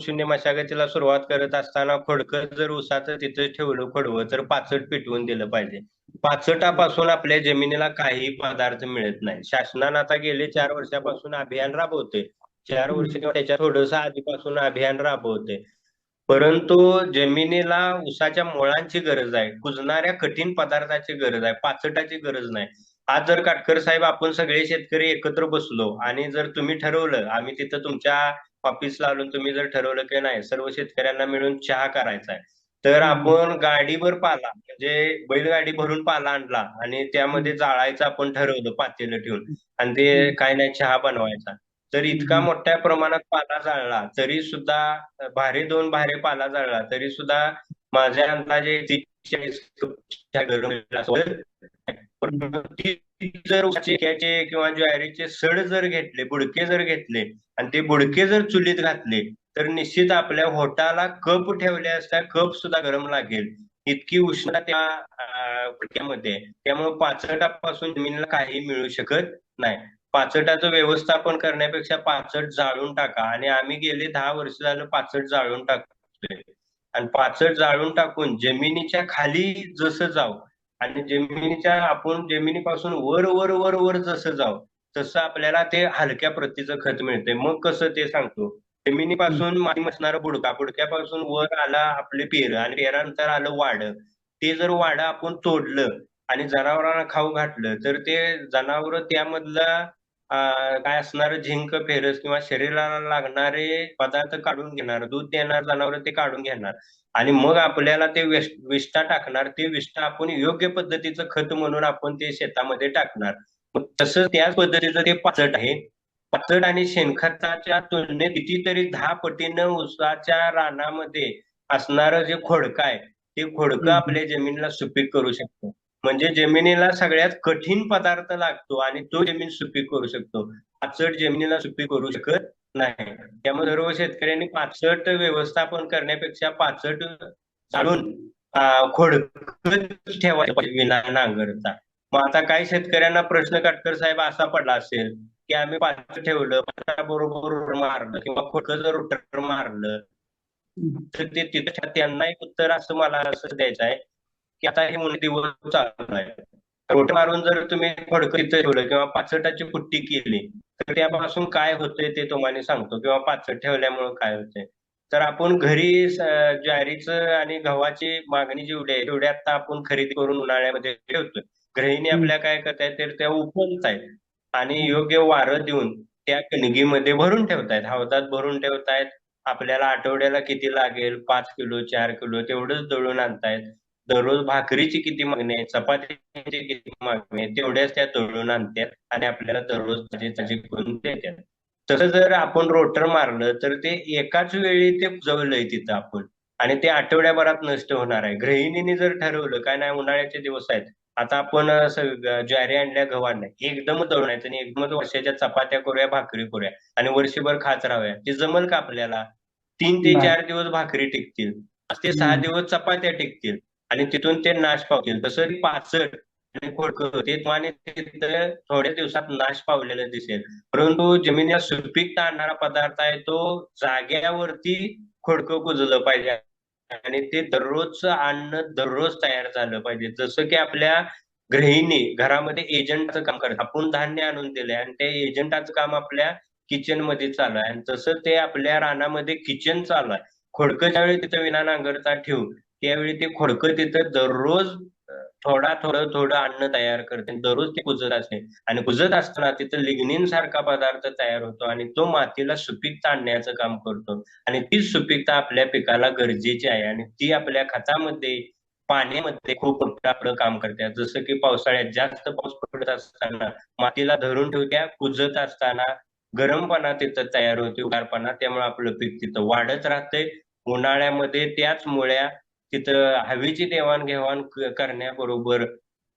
शून्य मशागतीला सुरुवात करत असताना खोडकं जर उसाचं तिथं ठेवलं खोडवं तर पाचट पिटवून दिलं पाहिजे. पाचटापासून आपल्या जमिनीला काही पदार्थ मिळत नाही. शासनानं आता गेले चार वर्षापासून अभियान राबवते चार वर्ष किंवा त्याच्या थोडस आधीपासून अभियान राबवते परंतु जमिनीला उसाच्या मुळांची गरज आहे. कुजणाऱ्या कठीण पदार्थाची गरज आहे. पाचटाची गरज नाही. आज जर काटकर साहेब आपण सगळे शेतकरी एकत्र बसलो आणि जर तुम्ही ठरवलं आम्ही तिथं तुमच्या ऑफिसला आलो तुम्ही जर ठरवलं की नाही सर्व शेतकऱ्यांना मिळून चहा करायचा आहे. तर आपण गाडीवर पाला म्हणजे बैलगाडी भरून पाला आणला आणि त्यामध्ये जाळायचं आपण ठरवलं पातेलं ठेवून आणि ते काय नाही चहा बनवायचा. तर इतका मोठ्या प्रमाणात पाला जाळला तरी सुद्धा भारे दोन भारे पाला जाळला तरी सुद्धा माझ्या अंदाजे तीस चाळीस जर शेक्याचे किंवा ज्वारीचे सड जर घेतले बुडके जर घेतले आणि ते बुडके जर चुलीत घातले तर निश्चित आपल्या होटाला कप ठेवले असता कप सुद्धा गरम लागेल. इतकी उष्णता त्या बुडक्यामध्ये. त्यामुळे पाचटापासून जमिनीला काही मिळू शकत नाही. पाचटाचं व्यवस्थापन करण्यापेक्षा पाचट जाळून टाका. आणि आम्ही गेले दहा वर्ष झालं पाचट जाळून टाकतोय. आणि पाचट जाळून टाकून जमिनीच्या खाली जसं जाऊ आणि जमिनीच्या आपण जमिनीपासून वर वर वर वर जसं जाऊ तसं आपल्याला ते हलक्या प्रतीचं खत मिळते मग कसं ते सांगतो. जमिनीपासून माती मसणारं बुडका बुडक्यापासून वर आला आपले पेर आणि पेरानंतर आलं वाड. ते जर वाड आपण तोडलं आणि जनावरांना खाऊ घातलं तर ते जनावर त्यामधला काय असणार झिंक फेरस किंवा शरीराला लागणारे पदार्थ काढून घेणार दूध देणार जनावर ते काढून घेणार. आणि मग आपल्याला ते विष्टा टाकणार. ते विष्टा आपण योग्य पद्धतीचं खत म्हणून आपण ते शेतामध्ये टाकणार. मग तसं त्याच पद्धतीचं ते पाचट आहे. पाचट आणि शेणखताच्या तुलनेत कितीतरी दहा पटीनं उसाच्या रानामध्ये असणारं जे खोडकं आहे ते खोडकं आपल्या जमिनीला सुपीक करू शकतो. म्हणजे जमिनीला सगळ्यात कठीण पदार्थ लागतो आणि तो जमीन सुपीक करू शकतो. पाचट जमिनीला सुपीक करू शकत नाही. त्यामुळे सर्व शेतकऱ्यांनी पाचट व्यवस्थापन करण्यापेक्षा पाचट चालून खोड ठेवायचं पाहिजे विना नांगरचा मग आता काही शेतकऱ्यांना प्रश्न काटकर साहेब असा पडला असेल की आम्ही पाच ठेवलं बरोबर मारलं किंवा खोटं जर रुटर मारलं तर ते तिथं त्यांना एक उत्तर असं मला असं द्यायचं आहे की आता हे मुलं दिवस चालू आहे रोट मारून जर तुम्ही फडकं ठेवलं किंवा पाचटाची पुट्टी केली तर त्यापासून काय होतंय ते तुम्हाला सांगतो. किंवा पाचट ठेवल्यामुळे काय होतंय. तर आपण घरी ज्वारीचं आणि गव्हाची मागणी जेवढी आहे तेवढी आता आपण खरेदी करून उन्हाळ्यामध्ये ठेवतोय. गृहिणी आपल्या काय करतायत तर त्या उपलतायत आणि योग्य वारं देऊन त्या कणगीमध्ये भरून ठेवतायत. हवदात भरून ठेवतायत. आपल्याला आठवड्याला किती लागेल? पाच किलो चार किलो तेवढंच दळून आणतायत. दररोज भाकरीची किती मागणी आहे चपातीची किती मागणी आहे तेवढ्याच त्या तळून आणतात आणि आपल्याला दररोज ताजी ताजी करून देतात. तसं जर आपण रोटर मारलं तर ते एकाच वेळी ते जवळलंय तिथं आपण. आणि ते आठवड्याभरात नष्ट होणार आहे. गृहिणीने जर ठरवलं काय नाही उन्हाळ्याचे दिवस आहेत. आता आपण ज्वारी आणल्या गव्हाण एकदम तळणायचं आणि एकदमच वर्षाच्या चपात्या करूया भाकरी करूया आणि वर्षभर खात राहूया. ते जमल का आपल्याला? तीन ते चार दिवस भाकरी टिकतील. ते सहा दिवस चपात्या टिकतील. आणि तिथून ते नाश पावतील तसं पाचट आणि खोडकर ते तुम्हाला तिथं थोड्या दिवसात नाश पावलेलं दिसेल. परंतु जमिनीला सुपीकता आणणारा पदार्थ आहे तो जाग्यावरती खोडकं कुजलं पाहिजे. आणि ते दररोज अन्न दररोज तयार झालं पाहिजे. जसं की आपल्या गृहिणी घरामध्ये एजंटचं काम करतात. आपण धान्य आणून दिलंय आणि त्या एजंटाचं काम आपल्या किचनमध्ये चालू आहे. आणि तसं ते आपल्या रानामध्ये किचन चालू आहे खोडकं ज्यावेळी तिथं विना नांगरता ठेवून त्यावेळी ते खोडकं तिथं दररोज थोडा थोडं थोडं अन्न तयार करते. दररोज ते कुजत असते. आणि कुजत असताना तिथं लिग्निन सारखा पदार्थ तयार होतो आणि तो मातीला सुपीकता आणण्याचं काम करतो. आणि तीच सुपीकता आपल्या पिकाला गरजेची आहे आणि ती आपल्या खतामध्ये पाण्यामध्ये खूप आपलं काम करते. जसं की पावसाळ्यात जास्त पाऊस पडत असताना मातीला धरून ठेवत्या कुजत असताना गरमपणा तिथं तयार होते उगारपणा त्यामुळे आपलं पीक तिथं वाढत राहतंय उन्हाळ्यामध्ये त्याच मुळ्या तिथं हवेची देवाणघेवाण करण्याबरोबर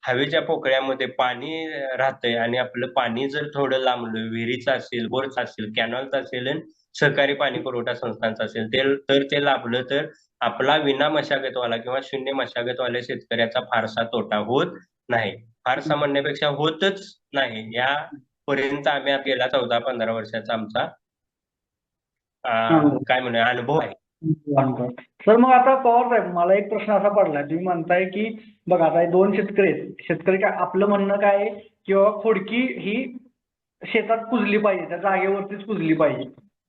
हवेच्या पोकळ्यामध्ये पाणी राहतंय आणि आपलं पाणी जर थोडं लांबलं विहिरीचं असेल बोरचं असेल कॅनॉलचं असेल सहकारी पाणी पुरवठा संस्थांचा असेल ते तर ते लाभलं तर आपला विना मशागतवाला किंवा शून्य मशागतवाल्या शेतकऱ्याचा फारसा तोटा होत नाही. फारसा म्हणण्यापेक्षा होतच नाही. या पर्यंत आम्ही गेला चौदा पंधरा वर्षाचा आमचा अं, काय म्हणूया अनुभव आहे. सर मग आता पवार साहेब मला एक प्रश्न असा पडलाय तुम्ही म्हणताय की बघा आता हे दोन शेतकरी आहेत. शेतकरी काय आपलं म्हणणं काय आहे? की बाबा खोडकी ही शेतात कुजली पाहिजे त्या जागेवरतीच कुजली पाहिजे.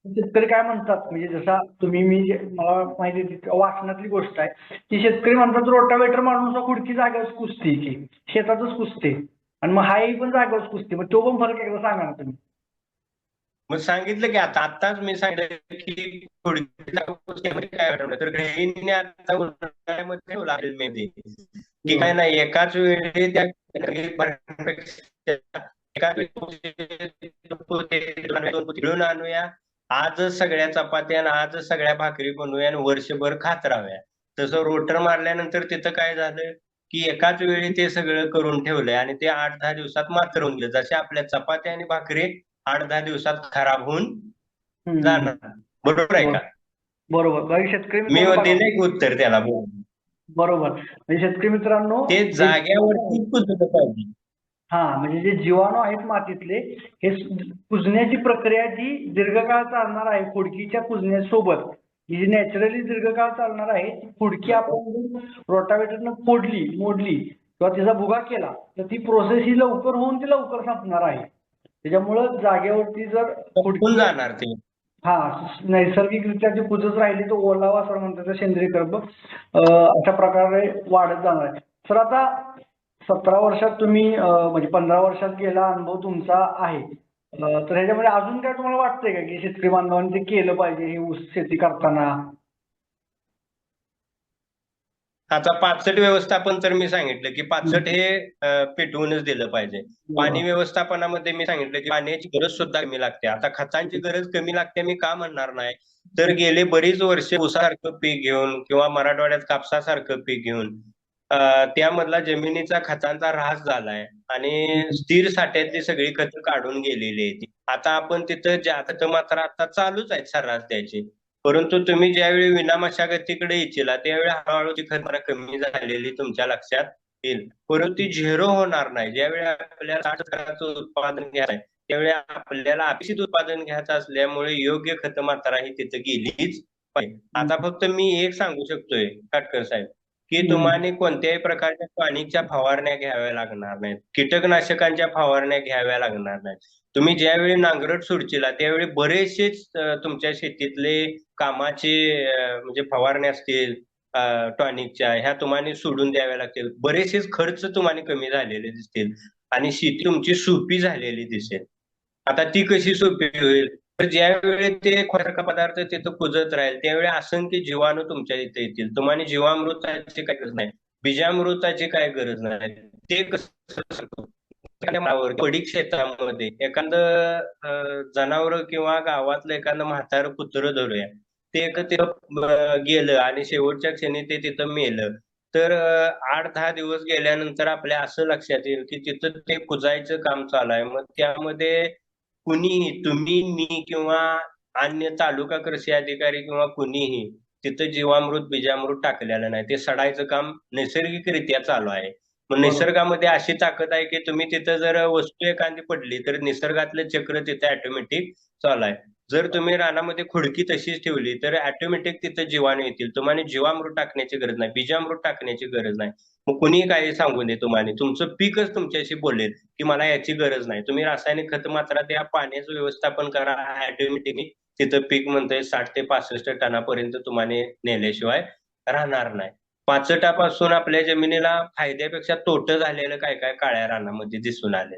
शेतकरी काय म्हणतात? म्हणजे जसा तुम्ही मी जे- मला माहिती आहे ती वाचनातली गोष्ट आहे. की शेतकरी म्हणतात रोटावेटर मारून सुद्धा खुडकी जागेवर कुजते की शेतातच कुजते. आणि मग हाही पण जागेवर कुजते. मग तो पण फरक एकदा सांगा ना तुम्ही. मग सांगितलं की आता आताच मी सांगितलं की थोडी काय की काय नाही एकाच वेळी त्या आणूया आज सगळ्या चपात्या आणि आज सगळ्या भाकरी बनवूया आणि वर्षभर खात राहूया. तसं रोटर मारल्यानंतर तिथं काय झालं की एकाच वेळी ते सगळं करून ठेवलंय आणि ते आठ दहा दिवसात मात्र होऊन गेलं. जसे आपल्या चपात्या आणि भाकरी आठ दहा दिवसात खराब होऊन. जाणार. बरोबर आहे का? बरोबर. बाकी शेतकरी मी मित्रांनो बघा. दिलंय की उत्तर त्याला बरोबर. म्हणजे शेतकरी मित्रांनो ते जाग्यावरती कुजलं पाहिजे. हा म्हणजे जे जीवाणू आहेत मातीतले हे कुजण्याची प्रक्रिया जी दीर्घकाळ चालणार आहे खुडकीच्या कुजण्यासोबत ही जी नॅचरली दीर्घकाळ चालणार आहे ती खुडकी आपण रोटावेटरनं फोडली मोडली किंवा तिचा भुगा केला तर ती प्रोसेस ही लवकर होऊन ती लवकर संपणार आहे. त्याच्यामुळं जागेवरती जर फुटून जाणार ते. हा नैसर्गिकरित्या जी कुजत राहिली तो ओलावा असं म्हणतात सेंद्रिय कर्ब अशा प्रकारे वाढत जाणार आहे. तर आता सतरा वर्षात तुम्ही म्हणजे पंधरा वर्षात गेला अनुभव तुमचा आहे. तर ह्याच्यामध्ये अजून काय तुम्हाला वाटतंय का की शेतकरी बांधवांनी ते केलं पाहिजे हे ऊस शेती करताना? आता पाचट व्यवस्थापन तर मी सांगितलं की पाचट हे पेटवूनच दिलं पाहिजे. पाणी व्यवस्थापनामध्ये मी सांगितलं की पाण्याची गरज सुद्धा कमी लागते. आता खतांची गरज कमी लागते मी का म्हणणार नाही. तर गेले बरीच वर्ष ऊसासारखं पीक घेऊन किंवा मराठवाड्यात कापसासारखं पीक घेऊन त्यामधला जमिनीचा खतांचा ऱ्हास झालाय आणि स्थिर साठ्यातली सगळी खतं काढून गेलेली आहेत. आता आपण तिथं ज्या खतं मात्र आता चालूच आहेत सर्रास द्यायची परंतु तुम्ही ज्यावेळी विना मशागतीकडे येशील त्यावेळी हळूहळू ती खत मात्रा कमी झालेली तुमच्या लक्षात येईल. परंतु ती झिरो होणार नाही. ज्यावेळी आपल्याला साठ उत्पादन घ्यायचं त्यावेळी आपल्याला अपेक्षित उत्पादन घ्यायचं असल्यामुळे योग्य खत मात्रा ही तिथं गेलीच पाहिजे. आता फक्त मी एक सांगू शकतोय काटकर साहेब की. तुम्हाला कोणत्याही प्रकारच्या पाणीच्या फवारण्या घ्याव्या लागणार नाहीत. कीटकनाशकांच्या फवारण्या घ्याव्या लागणार नाहीत. तुम्ही ज्यावेळी नांगरट सोडचिला त्यावेळी बरेचसेच तुमच्या शेतीतले कामाचे म्हणजे फवारणे असतील टॉनिकच्या ह्या तुम्हाला सोडून द्याव्या लागतील. बरेचसेच खर्च तुम्हाला कमी झालेले दिसतील आणि शेती तुमची सोपी झालेली दिसेल. आता ती कशी सोपी होईल? तर ज्यावेळी ते खोरका पदार्थ तिथं कुजत राहील त्यावेळी असंख्य जीवाणू तुमच्या इथे येतील. तुम्हाला जीवामृताची काय गरज नाही. बीजामृताची काय गरज नाही. ते कसं पडीक शेतामध्ये एखादं जनावर किंवा गावातलं एखादं म्हातारं कुत्रं धरूया ते एक गेलं आणि शेवटच्या क्षणी ते तिथं मेलं. तर आठ दहा दिवस गेल्यानंतर आपल्या असं लक्षात येईल की तिथं ते कुजायचं काम चालू आहे. मग त्यामध्ये कुणीही तुम्ही मी किंवा अन्य तालुका कृषी अधिकारी किंवा कुणीही तिथं जीवामृत बीजामृत टाकलेलं नाही. ते सडायचं काम नैसर्गिकरित्या चालू आहे. मग बरोबर. निसर्गामध्ये अशी ताकद आहे की तुम्ही तिथं जर वस्तू एखादी पडली तर निसर्गातलं चक्र तिथे ऑटोमॅटिक चालू आहे. जर तुम्ही रानामध्ये खुडकी तशीच ठेवली तर ऑटोमॅटिक तिथं जीवाणू येतील. तुम्हाला जीवामृत टाकण्याची गरज नाही बीजामृत टाकण्याची गरज नाही. मग कुणी काही सांगू नये तुम्हाला. तुमचं पीकच तुमच्याशी बोलेल की मला याची गरज नाही. तुम्ही रासायनिक खत मात्रा त्या पाण्याचं व्यवस्थापन करा ऑटोमॅटिकली तिथं पीक म्हणतंय साठ ते पासष्ट टनापर्यंत तुम्हाला नेल्याशिवाय राहणार नाही. पाचटापासून आपल्या जमिनीला फायद्यापेक्षा तोट झालेलं काय काय काळ्या रानामध्ये दिसून आले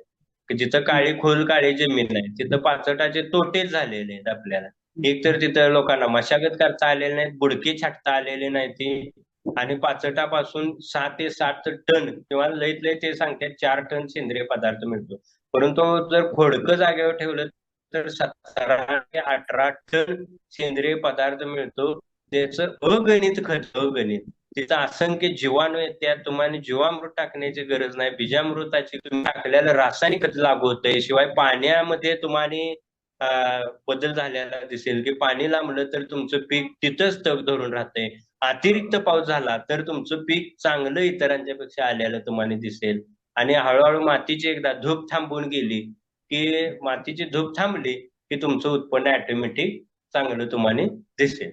की जिथं काळी खोल काळी जमीन आहे तिथं पाचटाचे तोटेच झालेले आहेत आपल्याला. एक तर तिथं लोकांना मशागत करता आलेले नाहीत बुडके छाटता आलेले नाही ती आणि पाचटापासून सहा ते सात टन किंवा लईत लई ते सांगतात चार टन सेंद्रिय पदार्थ मिळतो. परंतु जर खोडकं जागेवर ठेवलं तर सतरा ते अठरा टन सेंद्रिय पदार्थ मिळतो. त्याचं अगणित खर्च अगणित. तिथं असंख्य जीवाणू आहेत त्या तुम्हाला जीवामृत टाकण्याची गरज नाही. बीजामृताची तुम्ही टाकल्याला रासायनिक खत लागू होतंय. शिवाय पाण्यामध्ये तुम्हाला बदल झालेला दिसेल की पाणी लांबलं तर तुमचं पीक तिथंच तग धरून राहतंय. अतिरिक्त पाऊस झाला तर तुमचं पीक चांगलं इतरांच्या पेक्षा आलेलं तुम्हाला दिसेल. आणि हळूहळू मातीची एकदा धूप थांबून गेली की मातीची धूप थांबली की तुमचं उत्पन्न ऑटोमॅटिक चांगलं तुम्हाला दिसेल.